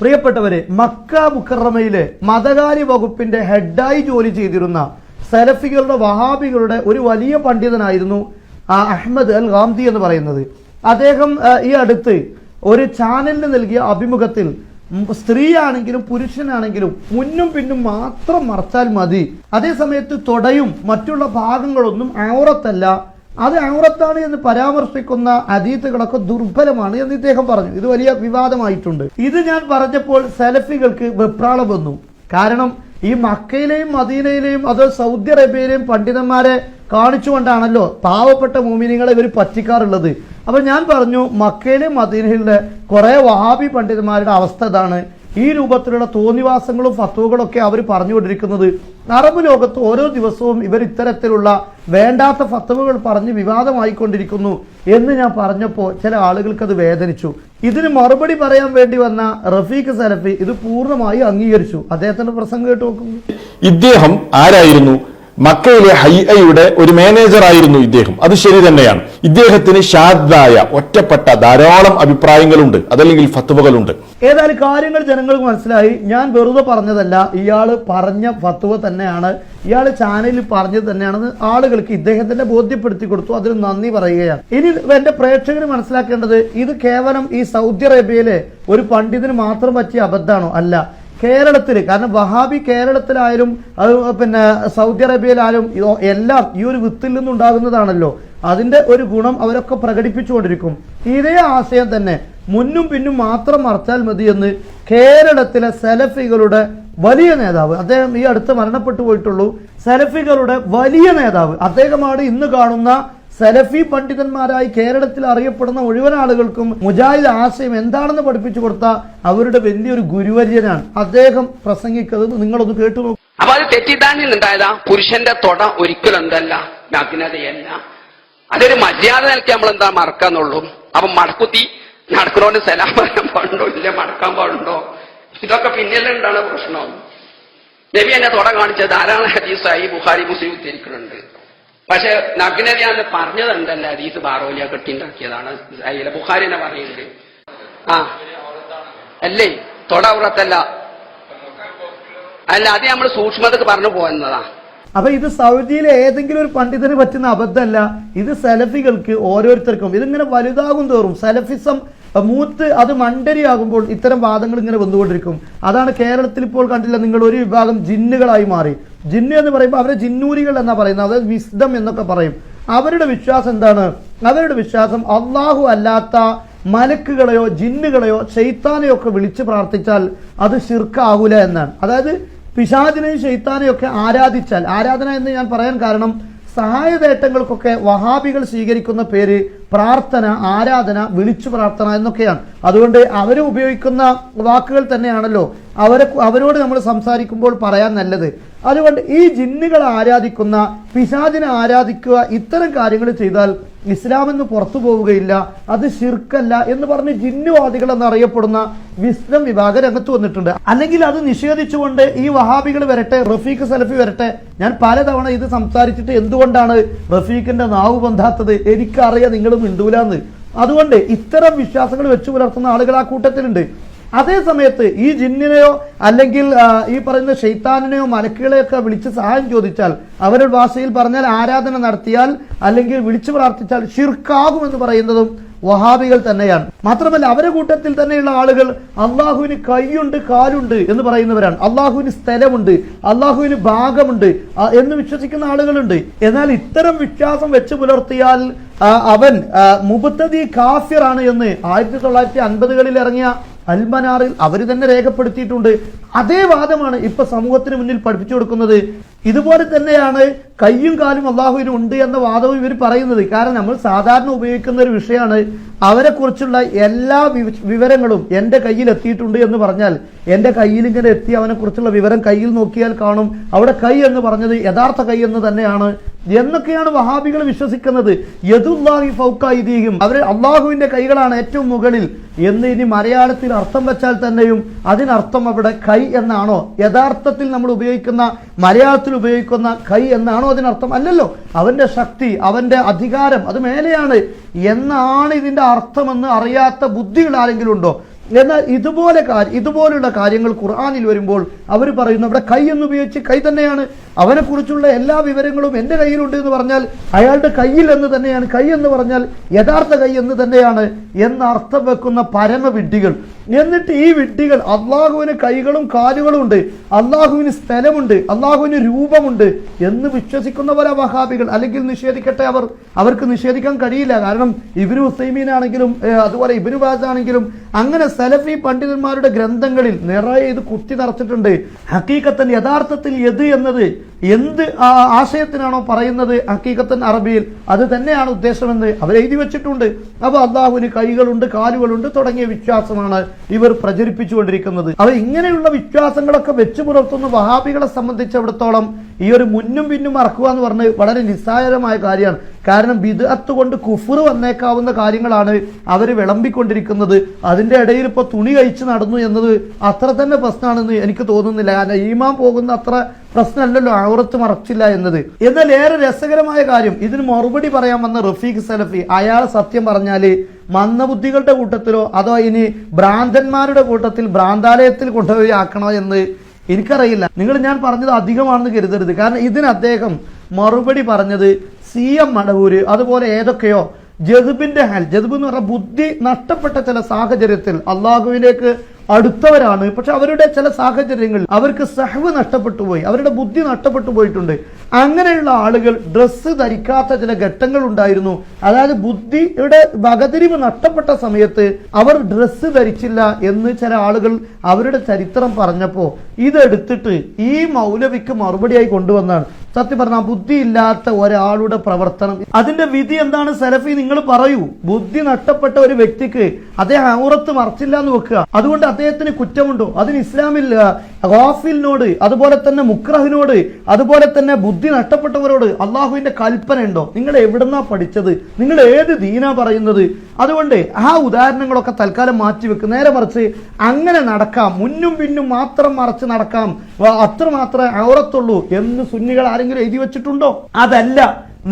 പ്രിയപ്പെട്ടവരെ മക്ക മുക്കറമയിലെ മതകാര്യ വകുപ്പിന്റെ ഹെഡായി ജോലി ചെയ്തിരുന്ന സലഫികളുടെ വഹാബികളുടെ ഒരു വലിയ പണ്ഡിതനായിരുന്നു അഹമ്മദ് അൽ ഗാംദി എന്ന് പറയുന്നത്. അദ്ദേഹം ഈ അടുത്ത് ഒരു ചാനലിന് നൽകിയ അഭിമുഖത്തിൽ സ്ത്രീയാണെങ്കിലും പുരുഷനാണെങ്കിലും മുന്നും പിന്നും മാത്രം മറച്ചാൽ മതി. അതേസമയത്ത് തൊടയും മറ്റുള്ള ഭാഗങ്ങളൊന്നും ഔറത്തല്ല അത് ഔറത്താണ് എന്ന് പരാമർശിക്കുന്ന അതീത്തുകളൊക്കെ ദുർബലമാണ് എന്ന് ഇദ്ദേഹം പറഞ്ഞു. ഇത് വലിയ വിവാദമായിട്ടുണ്ട്. ഇത് ഞാൻ പറഞ്ഞപ്പോൾ സെലഫികൾക്ക് വെപ്രാളം വന്നു. കാരണം ഈ മക്കയിലെയും മദീനയിലെയും അത് സൗദി അറേബ്യയിലെയും പണ്ഡിതന്മാരെ കാണിച്ചുകൊണ്ടാണല്ലോ പാവപ്പെട്ട മോമിനികളെ ഇവർ പറ്റിക്കാറുള്ളത്. അപ്പൊ ഞാൻ പറഞ്ഞു മക്കയിലെയും മദീനയിലെ കുറെ വഹാബി പണ്ഡിതന്മാരുടെ അവസ്ഥ ഇതാണ്. ഈ രൂപത്തിലുള്ള തോന്നിവാസങ്ങളും ഫത്വകളൊക്കെ അവർ പറഞ്ഞുകൊണ്ടിരിക്കുന്നത് അറബ് ലോകത്ത് ഓരോ ദിവസവും ഇവർ ഇത്തരത്തിലുള്ള വേണ്ടാത്ത ഫത്വകൾ പറഞ്ഞ് വിവാദമായിക്കൊണ്ടിരിക്കുന്നു എന്ന് ഞാൻ പറഞ്ഞപ്പോൾ ചില ആളുകൾക്ക് അത് വേദനിച്ചു. ഇതിന് മറുപടി പറയാൻ വേണ്ടി വന്ന റഫീഖ് സലഫി ഇത് പൂർണമായി അംഗീകരിച്ചു. അദ്ദേഹത്തിന്റെ പ്രസംഗം കേട്ട് നോക്കുന്നു ഇദ്ദേഹം ആരായിരുന്നു? മക്കയിലെ ഹൈഅയുടെ ഒരു മാനേജറായിരുന്നു ഇദ്ദേഹം. അത് ശരി തന്നെയാണ്. ഇദ്ദേഹത്തിന് ഷാദായ ഒറ്റപ്പെട്ട ധാരാളം അഭിപ്രായങ്ങളുണ്ട്. അതല്ലെങ്കിൽ ഫത്തുവകളുണ്ട് ഏതായാലും കാര്യങ്ങൾ ജനങ്ങൾക്ക് മനസ്സിലായി. ഞാൻ വെറുതെ പറഞ്ഞതല്ല. ഇയാൾ പറഞ്ഞ ഫത്തുവ തന്നെയാണ്. ഇയാൾ ചാനലിൽ പറഞ്ഞത് തന്നെയാണെന്ന് ആളുകൾക്ക് ഇദ്ദേഹത്തിന്റെ ബോധ്യപ്പെടുത്തി കൊടുത്തു. അതിന് നന്ദി പറയുകയാണ്. ഇനി എന്റെ പ്രേക്ഷകർ മനസ്സിലാക്കേണ്ടത് ഇത് കേവലം ഈ സൗദി അറേബ്യയിലെ ഒരു പണ്ഡിതന് മാത്രം പറ്റിയ അബദ്ധാണോ അല്ല. കേരളത്തിൽ കാരണം വഹാബി കേരളത്തിലായാലും അത് പിന്നെ സൗദി അറേബ്യയിലായാലും എല്ലാം ഈ ഒരു വിത്തിൽ നിന്നുണ്ടാകുന്നതാണല്ലോ. അതിന്റെ ഒരു ഗുണം അവരൊക്കെ പ്രകടിപ്പിച്ചുകൊണ്ടിരിക്കും. ഇതേ ആശയം തന്നെ. മുന്നും പിന്നും മാത്രം മറച്ചാൽ മതി എന്ന് കേരളത്തിലെ സെലഫികളുടെ വലിയ നേതാവ് അദ്ദേഹം ഈ അടുത്ത് മരണപ്പെട്ടു പോയിട്ടുള്ളൂ സെലഫികളുടെ വലിയ നേതാവ് അദ്ദേഹമാണ് ഇന്ന് കാണുന്ന സലഫി പണ്ഡിതന്മാരായി കേരളത്തിൽ അറിയപ്പെടുന്ന മുഴുവൻ ആളുകൾക്കും മുജാഹിദ് ആശയം എന്താണെന്ന് പഠിപ്പിച്ചു കൊടുത്ത അവരുടെ വലിയൊരു ഗുരുവര്യനാണ്. അദ്ദേഹം പ്രസംഗിക്കുന്നത് നിങ്ങളൊന്ന് കേട്ടു നോക്കും. അപ്പൊ അത് തെറ്റിദ്ധാരണയിൽ ഉണ്ടായതാ പുരുഷന്റെ തൊട ഒരിക്കലും എന്തല്ല നഗ്നതയല്ല. അതൊരു മര്യാദ നിലയ്ക്ക് നമ്മൾ എന്താ മറക്കാന്നുള്ളൂ. അപ്പൊ മടക്കുത്തി നടക്കണോണ്ട് സലാം പാടുണ്ടോ? ഇല്ല മടക്കാൻ പാടുണ്ടോ? ഇതൊക്കെ പിന്നിലെ ഉണ്ടാണ് പ്രശ്നം? നബി എന്നെ തൊട കാണിച്ച ധാരാളം ഹദീസായി ബുഹാരി മുസ്ലിം ഉദ്ധരിക്കുന്നുണ്ട്. പക്ഷെ നഗ്നതയാന്ന് പറഞ്ഞതുണ്ടല്ല ഹദീസ് ബാറോലിയ കെട്ടിണ്ടാക്കിയതാണ് അതിലെ ബുഹാരി എന്നെ പറയുന്നത്. ആ. അല്ലേ? തൊട ഉറത്തല്ല. അല്ല അത് നമ്മൾ സൂക്ഷ്മതക്ക് പറഞ്ഞു പോകുന്നതാ അപ്പൊ ഇത് സൗദിയിലെ ഏതെങ്കിലും ഒരു പണ്ഡിതന് പറ്റുന്ന അബദ്ധമല്ല. ഇത് സലഫികൾക്ക് ഓരോരുത്തർക്കും. ഇതിങ്ങനെ വലുതാകും തോറും. സലഫിസം മൂത്ത് അത് മണ്ടരിയാകുമ്പോൾ ഇത്തരം വാദങ്ങൾ ഇങ്ങനെ വന്നുകൊണ്ടിരിക്കും. അതാണ് കേരളത്തിൽ ഇപ്പോൾ കണ്ടില്ല നിങ്ങൾ ഒരു വിഭാഗം ജിന്നുകളായി മാറി. ജിന്ന് എന്ന് പറയുമ്പോൾ അവരെ ജിന്നൂരികൾ എന്നാ പറയുന്നത്. അതായത് വിസ്ഡം എന്നൊക്കെ പറയും. അവരുടെ വിശ്വാസം എന്താണ്? അവരുടെ വിശ്വാസം അള്ളാഹു അല്ലാത്ത മലക്കുകളെയോ ജിന്നുകളെയോ ശൈത്താനെയോ ഒക്കെ വിളിച്ച് പ്രാർത്ഥിച്ചാൽ അത് ശിർക്കാവൂല എന്നാണ്. അതായത് പിശാചിനെയും ശൈത്താനെയും ഒക്കെ ആരാധിച്ചാൽ ആരാധന എന്ന് ഞാൻ പറയാൻ കാരണം സഹായതേട്ടങ്ങൾക്കൊക്കെ വഹാബികൾ സ്വീകരിക്കുന്ന പേര് പ്രാർത്ഥന ആരാധന വിളിച്ചു പ്രാർത്ഥന എന്നൊക്കെയാണ്. അതുകൊണ്ട് അവർ ഉപയോഗിക്കുന്ന വാക്കുകൾ തന്നെയാണല്ലോ. അവരെ അവരോട് നമ്മൾ സംസാരിക്കുമ്പോൾ പറയാൻ നല്ലത്. അതുകൊണ്ട് ഈ ജിന്നുകളെ ആരാധിക്കുന്ന പിശാചിനെ ആരാധിക്കുക ഇത്തരം കാര്യങ്ങൾ ചെയ്താൽ ഇസ്ലാമെന്ന് പുറത്തു പോവുകയില്ല അത് ശിർക്കല്ല എന്ന് പറഞ്ഞ് ജിന്നുവാദികൾ എന്നറിയപ്പെടുന്ന വിസ്ലം വിഭാഗം രംഗത്ത് വന്നിട്ടുണ്ട്. അല്ലെങ്കിൽ അത് നിഷേധിച്ചുകൊണ്ട് ഈ വഹാബികൾ വരട്ടെ റഫീഖ് സലഫി വരട്ടെ. ഞാൻ പലതവണ ഇത് സംസാരിച്ചിട്ട് എന്തുകൊണ്ടാണ് റഫീഖിന്റെ നാവ് ബന്ധാത്തത് എനിക്കറിയാം നിങ്ങൾ മിണ്ടൂലാന്ന്. അതുകൊണ്ട് ഇത്തരം വിശ്വാസങ്ങൾ വെച്ചു പുലർത്തുന്ന ആളുകൾ ആ കൂട്ടത്തിലുണ്ട്. അതേ സമയത്ത് ഈ ജിന്നിനെയോ അല്ലെങ്കിൽ ഈ പറയുന്ന ഷെയ്ത്താനിനെയോ മലക്കുകളെയൊക്കെ വിളിച്ച് സഹായം ചോദിച്ചാൽ അവരുടെ ഭാഷയിൽ പറഞ്ഞാൽ ആരാധന നടത്തിയാൽ അല്ലെങ്കിൽ വിളിച്ചു പ്രാർത്ഥിച്ചാൽ ഷിർക്കാകുമെന്ന് പറയുന്നതും വഹാബികൾ തന്നെയാണ്. മാത്രമല്ല അവരുടെ കൂട്ടത്തിൽ തന്നെയുള്ള ആളുകൾ അള്ളാഹുവിന് കൈയുണ്ട് കാലുണ്ട് എന്ന് പറയുന്നവരാണ്. അള്ളാഹുവിന് സ്ഥലമുണ്ട് അള്ളാഹുവിന് ഭാഗമുണ്ട് എന്ന് വിശ്വസിക്കുന്ന ആളുകളുണ്ട്. എന്നാൽ ഇത്തരം വിശ്വാസം വെച്ച് പുലർത്തിയാൽ അവൻ മുബത്തതി കാഫിറാണ് എന്ന് ആയിരത്തി തൊള്ളായിരത്തി അൻപതുകളിൽ ഇറങ്ങിയ അൽമനാറിൽ അവർ തന്നെ രേഖപ്പെടുത്തിയിട്ടുണ്ട്. അതേ വാദമാണ് ഇപ്പൊ സമൂഹത്തിന് മുന്നിൽ പഠിപ്പിച്ചു കൊടുക്കുന്നത്. ഇതുപോലെ തന്നെയാണ് കയ്യും കാലും അള്ളാഹുവിനും ഉണ്ട് എന്ന വാദവും ഇവർ പറയുന്നത്. കാരണം നമ്മൾ സാധാരണ ഉപയോഗിക്കുന്ന ഒരു വിഷയമാണ്. അവരെ കുറിച്ചുള്ള എല്ലാ വിവരങ്ങളും എന്റെ കയ്യിൽ എത്തിയിട്ടുണ്ട് എന്ന് പറഞ്ഞാൽ എന്റെ കയ്യിൽ ഇങ്ങനെ എത്തി അവനെ കുറിച്ചുള്ള വിവരം കയ്യിൽ നോക്കിയാൽ കാണും. അവിടെ കൈ എന്ന് പറഞ്ഞത് യഥാർത്ഥ കൈ എന്ന് തന്നെയാണ്. എന്നൊക്കെയാണ് വഹാബികൾ വിശ്വസിക്കുന്നത്. യദുല്ലാഹി ഫൗക്കായിദീഹും അവർ അള്ളാഹുവിന്റെ കൈകളാണ് ഏറ്റവും മുകളിൽ. എന്ന് ഇനി മലയാളത്തിൽ അർത്ഥം വെച്ചാൽ തന്നെയും അതിനർത്ഥം അവിടെ കൈ എന്നാണോ? യഥാർത്ഥത്തിൽ നമ്മൾ ഉപയോഗിക്കുന്ന മലയാളത്തിൽ ഉപയോഗിക്കുന്ന കൈ എന്നാണോ അതിനർത്ഥം? അല്ലല്ലോ. അവന്റെ ശക്തി അവന്റെ അധികാരം അത് മേലെയാണ്. എന്നാണ് ഇതിന്റെ അർത്ഥമെന്ന് അറിയാത്ത ബുദ്ധികൾ ആരെങ്കിലും ഉണ്ടോ? എന്നാൽ ഇതുപോലെ ഇതുപോലുള്ള കാര്യങ്ങൾ ഖുർആാനിൽ വരുമ്പോൾ അവർ പറയുന്നു അവിടെ കൈ എന്ന് ഉപയോഗിച്ച് കൈ തന്നെയാണ്. അവനെ കുറിച്ചുള്ള എല്ലാ വിവരങ്ങളും എന്റെ കയ്യിലുണ്ട് എന്ന് പറഞ്ഞാൽ അയാളുടെ കയ്യിൽ എന്ന് തന്നെയാണ്. കൈ എന്ന് പറഞ്ഞാൽ യഥാർത്ഥ കൈ എന്ന് തന്നെയാണ് എന്ന് അർത്ഥം വെക്കുന്ന പരമവിഡ്ഢികൾ. എന്നിട്ട് ഈ വിഡ്ഢികൾ അള്ളാഹുവിന് കൈകളും കാലുകളും ഉണ്ട്. അള്ളാഹുവിന് സ്ഥലമുണ്ട്. അള്ളാഹുവിന് രൂപമുണ്ട് എന്ന് വിശ്വസിക്കുന്നവരാ വഹാബികൾ. അല്ലെങ്കിൽ നിഷേധിക്കട്ടെ അവർ. അവർക്ക് നിഷേധിക്കാൻ കഴിയില്ല. കാരണം ഇബിനു ഹുസൈമീൻ ആണെങ്കിലും അതുപോലെ ഇബിനു ബാസ് ആണെങ്കിലും അങ്ങനെ സലഫി പണ്ഡിതന്മാരുടെ ഗ്രന്ഥങ്ങളിൽ നിറയെ ഇത് കുത്തി നിറച്ചിട്ടുണ്ട്. ഹക്കീക്കത്തൻ യഥാർത്ഥത്തിൽ എത് എന്നത് എന്ത് ആശയത്തിനാണോ പറയുന്നത് ഹക്കീകത്തൻ അറബിയിൽ? അത് തന്നെയാണ് ഉദ്ദേശമെന്ന് അവർ എഴുതി വെച്ചിട്ടുണ്ട്. അപ്പൊ അള്ളാഹുവിന് കൈകളുണ്ട് കാലുകളുണ്ട് തുടങ്ങിയ വിശ്വാസമാണ് ഇവർ പ്രചരിപ്പിച്ചുകൊണ്ടിരിക്കുന്നത്. അവ ഇങ്ങനെയുള്ള വിശ്വാസങ്ങളൊക്കെ വെച്ചു പുലർത്തുന്ന വഹാബികളെ സംബന്ധിച്ചിടത്തോളം ഈ ഒരു മുന്നും പിന്നും മറക്കുക എന്ന് പറഞ്ഞ് വളരെ നിസ്സാരമായ കാര്യമാണ്. കാരണം ബിദ്അത്ത് കൊണ്ട് കുഫുർ വന്നേക്കാവുന്ന കാര്യങ്ങളാണ് അവർ വിളമ്പിക്കൊണ്ടിരിക്കുന്നത്. അതിന്റെ ഇടയിൽ ഇപ്പോൾ തുണി കഴിച്ച് നടന്നു എന്നത് അത്ര തന്നെ പ്രശ്നമാണെന്ന് എനിക്ക് തോന്നുന്നില്ല. കാരണം ഈമാൻ പോകുന്ന അത്ര പ്രശ്നമല്ലല്ലോ ഔറത്ത് മറച്ചില്ല എന്നത്. എന്നാൽ ഏറെ രസകരമായ കാര്യം ഇതിന് മറുപടി പറയാൻ വന്ന റഫീഖ് സലഫി അയാൾ സത്യം പറഞ്ഞാൽ മന്ദബുദ്ധികളുടെ കൂട്ടത്തിലോ അതോ ഇനി ഭ്രാന്തന്മാരുടെ കൂട്ടത്തിൽ ഭ്രാന്താലയത്തിൽ കൊണ്ടുപോയി ആക്കണോ എന്ന് എനിക്കറിയില്ല. നിങ്ങൾ ഞാൻ പറഞ്ഞത് അധികമാണെന്ന് കരുതരുത്. കാരണം ഇതിന് അദ്ദേഹം മറുപടി പറഞ്ഞത് സി എം മടവൂര് അതുപോലെ ഏതൊക്കെയോ ജതുബിന്റെ ഹാൽ ജതുബ് എന്ന് പറഞ്ഞ ബുദ്ധി നഷ്ടപ്പെട്ട ചില സാഹചര്യത്തിൽ അള്ളാഹുവിലേക്ക് അടുത്തവരാണ്. പക്ഷെ അവരുടെ ചില സാഹചര്യങ്ങളിൽ അവർക്ക് സഹവ് നഷ്ടപ്പെട്ടു പോയി. അവരുടെ ബുദ്ധി നഷ്ടപ്പെട്ടു പോയിട്ടുണ്ട്. അങ്ങനെയുള്ള ആളുകൾ ഡ്രസ്സ് ധരിക്കാത്ത ചില ഘട്ടങ്ങൾ ഉണ്ടായിരുന്നു. അതായത് ബുദ്ധിയുടെ വകതിരിവ് നഷ്ടപ്പെട്ട സമയത്ത് അവർ ഡ്രസ്സ് ധരിച്ചില്ല എന്ന് ചില ആളുകൾ അവരുടെ ചരിത്രം പറഞ്ഞപ്പോൾ ഇതെടുത്തിട്ട് ഈ മൗലവിക്ക് മറുപടിയായി കൊണ്ടുവന്നാണ്. സത്യം പറഞ്ഞാൽ ബുദ്ധിയില്ലാത്ത ഒരാളുടെ പ്രവർത്തനം. അതിന്റെ വിധി എന്താണ് സലഫി? നിങ്ങൾ പറയൂ. ബുദ്ധി നഷ്ടപ്പെട്ട ഒരു വ്യക്തിക്ക് അദ്ദേഹം ഔറത്ത് മറച്ചില്ല എന്ന് വെക്കുക. അതുകൊണ്ട് അദ്ദേഹത്തിന് കുറ്റമുണ്ടോ? അതിന് ഇസ്ലാമിൽ ഗോഫിലിനോട് അതുപോലെ തന്നെ മുക്രഹിനോട് അതുപോലെ തന്നെ ബുദ്ധി നഷ്ടപ്പെട്ടവരോട് അള്ളാഹുവിന്റെ കൽപ്പന ഉണ്ടോ നിങ്ങൾ എവിടുന്നാ പഠിച്ചത്? നിങ്ങൾ ഏത് ദീനാ പറയുന്നത്? അതുകൊണ്ട് ആ ഉദാഹരണങ്ങളൊക്കെ തൽക്കാലം മാറ്റി മാറ്റിവെക്ക് നേരെ മറിച്ച് അങ്ങനെ നടക്കാം. മുന്നും പിന്നും മാത്രം മറച്ച് നടക്കാം. അത്ര മാത്രമേ ഔറത്തുള്ളൂ എന്ന് സുന്നികൾ ആരെങ്കിലും എഴുതി വെച്ചിട്ടുണ്ടോ? അതല്ല.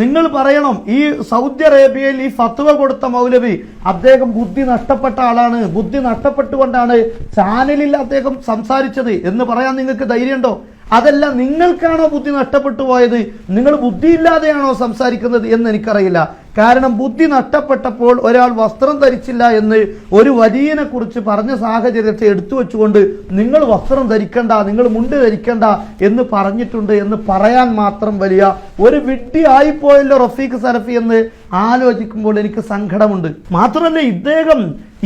നിങ്ങൾ പറയണം ഈ സൗദി അറേബ്യയിൽ ഈ ഫത്വ കൊടുത്ത മൗലവി അദ്ദേഹം ബുദ്ധി നഷ്ടപ്പെട്ട ആളാണ്. ബുദ്ധി നഷ്ടപ്പെട്ടുകൊണ്ടാണ് ചാനലിൽ അദ്ദേഹം സംസാരിച്ചത് എന്ന് പറയാൻ നിങ്ങൾക്ക് ധൈര്യമുണ്ടോ? അതല്ല നിങ്ങൾക്കാണോ ബുദ്ധി നഷ്ടപ്പെട്ടു പോയത്? നിങ്ങൾ ബുദ്ധിയില്ലാതെയാണോ സംസാരിക്കുന്നത് എന്ന് എനിക്കറിയില്ല. കാരണം ബുദ്ധി നഷ്ടപ്പെട്ടപ്പോൾ ഒരാൾ വസ്ത്രം ധരിച്ചില്ല എന്ന് ഒരു വലിയനെ കുറിച്ച് പറഞ്ഞ സാഹചര്യത്തെ എടുത്തു വെച്ചുകൊണ്ട് നിങ്ങൾ വസ്ത്രം ധരിക്കണ്ട നിങ്ങൾ മുണ്ട് ധരിക്കണ്ട എന്ന് പറഞ്ഞിട്ടുണ്ട് എന്ന് പറയാൻ മാത്രം വലിയ ഒരു വിഡ്ഢി ആയിപ്പോയല്ലോ റഫീഖ് സലഫി എന്ന് ആലോചിക്കുമ്പോൾ എനിക്ക് സങ്കടമുണ്ട്. മാത്രമല്ല ഇദ്ദേഹം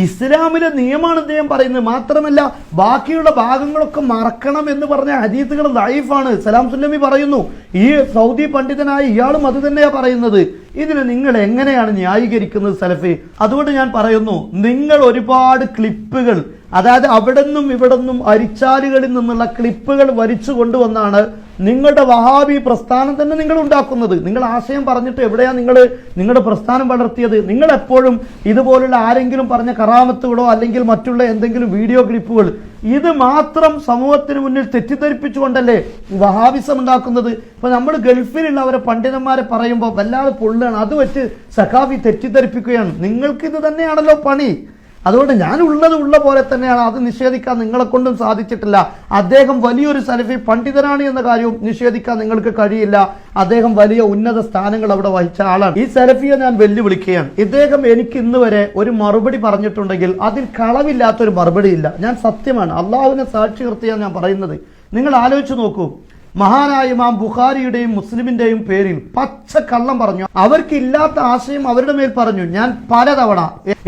ഇസ്ലാമിലെ നിയമമാണ് അദ്ദേഹം പറയുന്നത്. മാത്രമല്ല ബാക്കിയുള്ള ഭാഗങ്ങളൊക്കെ മറക്കണം എന്ന് പറഞ്ഞ ഹദീസുകൾ ലൈഫാണ് സലാം സുല്ലമി പറയുന്നു ഈ സൗദി പണ്ഡിതനായ ഇയാളും അത് തന്നെയാണ് പറയുന്നത്. ഇതിന് നിങ്ങൾ എങ്ങനെയാണ് ന്യായീകരിക്കുന്നത് സലഫി? അതുകൊണ്ട് ഞാൻ പറയുന്നു നിങ്ങൾ ഒരുപാട് ക്ലിപ്പുകൾ അതായത് അവിടെ നിന്നും ഇവിടെ നിന്നും അരിച്ചാലുകളിൽ നിന്നുള്ള ക്ലിപ്പുകൾ വരിച്ചു കൊണ്ടുവന്നാണ് നിങ്ങളുടെ വഹാബി പ്രസ്ഥാനം തന്നെ നിങ്ങൾ ഉണ്ടാക്കുന്നത്. നിങ്ങൾ ആശയം പറഞ്ഞിട്ട് എവിടെയാ നിങ്ങൾ നിങ്ങളുടെ പ്രസ്ഥാനം വളർത്തിയത്? നിങ്ങൾ എപ്പോഴും ഇതുപോലുള്ള ആരെങ്കിലും പറഞ്ഞ കറാമത്തുകളോ അല്ലെങ്കിൽ മറ്റുള്ള എന്തെങ്കിലും വീഡിയോ ക്ലിപ്പുകൾ ഇത് മാത്രം സമൂഹത്തിന് മുന്നിൽ തെറ്റിദ്ധരിപ്പിച്ചുകൊണ്ടല്ലേ വഹാബിസം ഉണ്ടാക്കുന്നത് ഇപ്പൊ നമ്മൾ ഗൾഫിലുള്ളവരെ പണ്ഡിതന്മാരെ പറയുമ്പോൾ വല്ലാതെ പൊള്ളുകയാണ്. അത് വെച്ച് സഖാഫി തെറ്റിദ്ധരിപ്പിക്കുകയാണ്. നിങ്ങൾക്ക് ഇത് തന്നെയാണല്ലോ പണി. അതുകൊണ്ട് ഞാൻ ഉള്ളത് ഉള്ള പോലെ തന്നെയാണ് അത് നിഷേധിക്കാൻ നിങ്ങളെ കൊണ്ടും സാധിച്ചിട്ടില്ല. അദ്ദേഹം വലിയൊരു സലഫി പണ്ഡിതനാണ് എന്ന കാര്യവും നിഷേധിക്കാൻ നിങ്ങൾക്ക് കഴിയില്ല. അദ്ദേഹം വലിയ ഉന്നത സ്ഥാനങ്ങൾ അവിടെ വഹിച്ച ആളാണ്. ഈ സലഫിയെ ഞാൻ വെല്ലുവിളിക്കുകയാണ്. ഇദ്ദേഹം എനിക്ക് ഇന്ന് വരെ ഒരു മറുപടി പറഞ്ഞിട്ടുണ്ടെങ്കിൽ അതിൽ കളവില്ലാത്തൊരു മറുപടി ഇല്ല ഞാൻ സത്യമാണ്. അള്ളാഹുവിനെ സാക്ഷി നിർത്തിയാണ് ഞാൻ പറയുന്നത്. നിങ്ങൾ ആലോചിച്ച് നോക്കൂ. മഹാനായ ഇമാം ബുഖാരിയുടെയും മുസ്ലിമിന്റെയും പേരിൽ പച്ച കള്ളം പറഞ്ഞു. അവർക്ക് ഇല്ലാത്ത ആശയം അവരുടെ മേൽ പറഞ്ഞു. ഞാൻ പലതവണ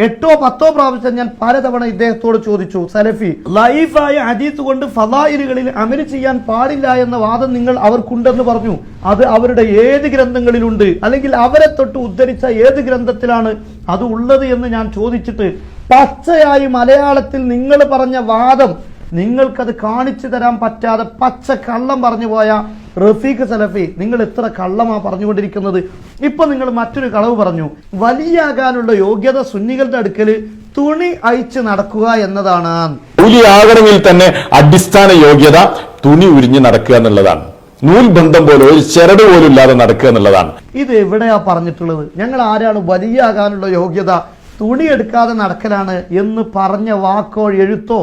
എട്ടോ പത്തോ പ്രാവശ്യം ഞാൻ പലതവണ ഇദ്ദേഹത്തോട് ചോദിച്ചു സലഫി ലൈഫായ ഹദീസ് കൊണ്ട് ഫലായിലുകളിൽ അമൽ ചെയ്യാൻ പാടില്ല എന്ന വാദം നിങ്ങൾ അവർക്കുണ്ടെന്ന് പറഞ്ഞു. അത് അവരുടെ ഏത് ഗ്രന്ഥങ്ങളിലുണ്ട്? അല്ലെങ്കിൽ അവരെ തൊട്ട് ഉദ്ധരിച്ച ഏത് ഗ്രന്ഥത്തിലാണ് അത് ഉള്ളത് എന്ന് ഞാൻ ചോദിച്ചിട്ട് പച്ചയായി മലയാളത്തിൽ നിങ്ങൾ പറഞ്ഞ വാദം നിങ്ങൾക്കത് കാണിച്ചു തരാൻ പറ്റാതെ പച്ച കള്ളം പറഞ്ഞു പോയ റഫീഖ് സലഫി നിങ്ങൾ എത്ര കള്ളമാ പറഞ്ഞുകൊണ്ടിരിക്കുന്നത്? ഇപ്പൊ നിങ്ങൾ മറ്റൊരു കളവ് പറഞ്ഞു. വലിയാകാനുള്ള യോഗ്യത സുന്നികളുടെ അടുക്കൽ തുണി അയച്ച് നടക്കുക എന്നതാണ്. ജോലിയാകണമെങ്കിൽ തന്നെ അടിസ്ഥാന യോഗ്യത തുണി ഉരിഞ്ഞ് നടക്കുക എന്നുള്ളതാണ്. നൂൽ ബന്ധം പോലെ ഒരു ചരട് പോലും ഇല്ലാതെ നടക്കുക എന്നുള്ളതാണ്. ഇത് എവിടെയാ പറഞ്ഞിട്ടുള്ളത്? ഞങ്ങൾ ആരാണ് വലിയാകാനുള്ള യോഗ്യത തുണി എടുക്കാതെ നടക്കലാണ് എന്ന് പറഞ്ഞ വാക്കോ എഴുത്തോ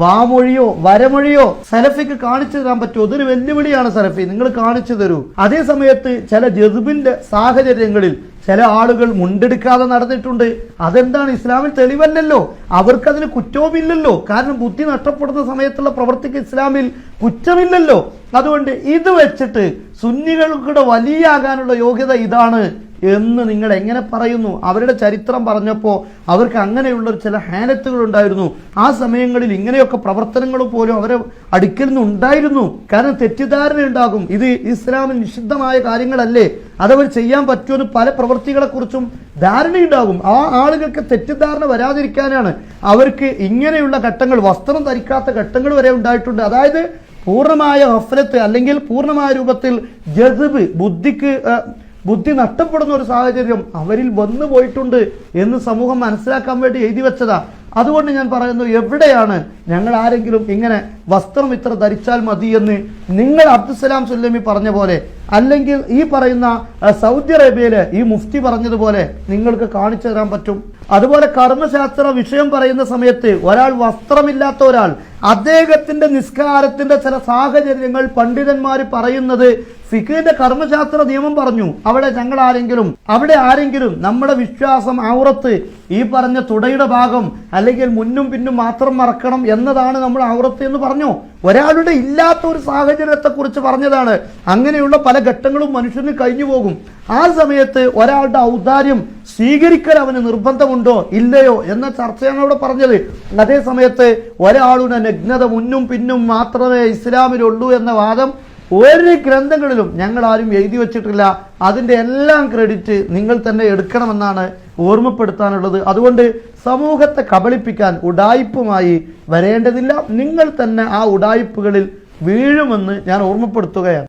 വാമൊഴിയോ വരമൊഴിയോ സലഫിക്ക് കാണിച്ചു തരാൻ പറ്റുമോ? അതൊരു വെല്ലുവിളിയാണ് സലഫി. നിങ്ങൾ കാണിച്ചു തരൂ. അതേ സമയത്ത് ചില ജതുബിന്റെ സാഹചര്യങ്ങളിൽ ചില ആളുകൾ മുണ്ടെടുക്കാതെ നടന്നിട്ടുണ്ട്. അതെന്താണ്? ഇസ്ലാമിൽ തെളിവല്ലല്ലോ. അവർക്കതിന് കുറ്റവുമില്ലല്ലോ. കാരണം ബുദ്ധി നഷ്ടപ്പെടുന്ന സമയത്തുള്ള പ്രവൃത്തിക്ക് ഇസ്ലാമിൽ കുറ്റമില്ലല്ലോ. അതുകൊണ്ട് ഇത് വെച്ചിട്ട് സുന്നികൾക്കുടെ വലിയാകാനുള്ള യോഗ്യത ഇതാണ്. എന്ന് നിങ്ങൾ എങ്ങനെ പറയുന്നു? അവരുടെ ചരിത്രം പറഞ്ഞപ്പോൾ അവർക്ക് അങ്ങനെയുള്ള ചില ഹാനത്തുകൾ ഉണ്ടായിരുന്നു. ആ സമയങ്ങളിൽ ഇങ്ങനെയൊക്കെ പ്രവർത്തനങ്ങൾ പോലും അവരെ അടുക്കൽ നിന്ന് ഉണ്ടായിരുന്നു. കാരണം തെറ്റിദ്ധാരണ ഉണ്ടാകും. ഇത് ഇസ്ലാമിൽ നിഷിദ്ധമായ കാര്യങ്ങളല്ലേ? അതവർ ചെയ്യാൻ പറ്റുമെന്ന് പല പ്രവൃത്തികളെക്കുറിച്ചും ധാരണയുണ്ടാകും. ആ ആളുകൾക്ക് തെറ്റിദ്ധാരണ വരാതിരിക്കാനാണ് അവർക്ക് ഇങ്ങനെയുള്ള ഘട്ടങ്ങൾ വസ്ത്രം ധരിക്കാത്ത ഘട്ടങ്ങൾ വരെ ഉണ്ടായിട്ടുണ്ട്. അതായത് പൂർണമായ ഹഫലത്ത് അല്ലെങ്കിൽ പൂർണമായ രൂപത്തിൽ ജസബ് ബുദ്ധിക്ക് ബുദ്ധി നഷ്ടപ്പെടുന്ന ഒരു സാഹചര്യം അവരിൽ വന്നു പോയിട്ടുണ്ട് എന്ന് സമൂഹം മനസ്സിലാക്കാൻ വേണ്ടി എഴുതി വെച്ചതാ. അതുകൊണ്ട് ഞാൻ പറയുന്നു എവിടെയാണ് ഞങ്ങൾ ആരെങ്കിലും ഇങ്ങനെ വസ്ത്രം ഇത്ര ധരിച്ചാൽ മതി എന്ന് നിങ്ങൾ അബ്ദുസലാം സുല്ലമി പറഞ്ഞ പോലെ അല്ലെങ്കിൽ ഈ പറയുന്ന സൗദി അറേബ്യയിലെ ഈ മുഫ്തി പറഞ്ഞതുപോലെ നിങ്ങൾക്ക് കാണിച്ചു തരാൻ പറ്റും. അതുപോലെ കർമ്മശാസ്ത്ര വിഷയം പറയുന്ന സമയത്ത് ഒരാൾ വസ്ത്രമില്ലാത്ത ഒരാൾ അദ്ദേഹത്തിന്റെ നിസ്കാരത്തിന്റെ ചില സാഹചര്യങ്ങൾ പണ്ഡിതന്മാർ പറയുന്നത് ഫിഖിന്റെ കർമ്മശാസ്ത്ര നിയമം പറഞ്ഞു അവിടെ ഞങ്ങൾ ആരെങ്കിലും അവിടെ ആരെങ്കിലും നമ്മുടെ വിശ്വാസം ഔറത്ത് ഈ പറഞ്ഞ തുടയുടെ ഭാഗം അല്ലെങ്കിൽ മുന്നും പിന്നും മാത്രം മറക്കണം എന്നതാണ് നമ്മൾ ഔറത്ത് എന്ന് പറഞ്ഞു? ഒരാളുടെ ഇല്ലാത്ത ഒരു സാഹചര്യത്തെ കുറിച്ച് പറഞ്ഞതാണ്. അങ്ങനെയുള്ള പല ഘട്ടങ്ങളും മനുഷ്യന് കഴിഞ്ഞു പോകും. ആ സമയത്ത് ഒരാളുടെ ഔദാര്യം സ്വീകരിക്കൽ അവന് നിർബന്ധമുണ്ടോ? ഇല്ലയോ? എന്ന ചർച്ചയാണ് അവിടെ പറഞ്ഞത്. അതേ സമയത്ത് ഒരാളുടെ നഗ്നത മുന്നും പിന്നും മാത്രമേ ഇസ്ലാമിലുള്ളൂ എന്ന വാദം ഒരു ഗ്രന്ഥങ്ങളിലും ഞങ്ങൾ ആരും എഴുതി വച്ചിട്ടില്ല. അതിന്റെ എല്ലാം ക്രെഡിറ്റ് നിങ്ങൾ തന്നെ എടുക്കണമെന്നാണ് ഓർമ്മപ്പെടുത്താനുള്ളത്. അതുകൊണ്ട് സമൂഹത്തെ കബളിപ്പിക്കാൻ ഉടായ്പുമായി വരേണ്ടതില്ല. നിങ്ങൾ തന്നെ ആ ഉടായ്പകളിൽ വീഴുമെന്ന് ഞാൻ ഓർമ്മപ്പെടുത്തുകയാണ്.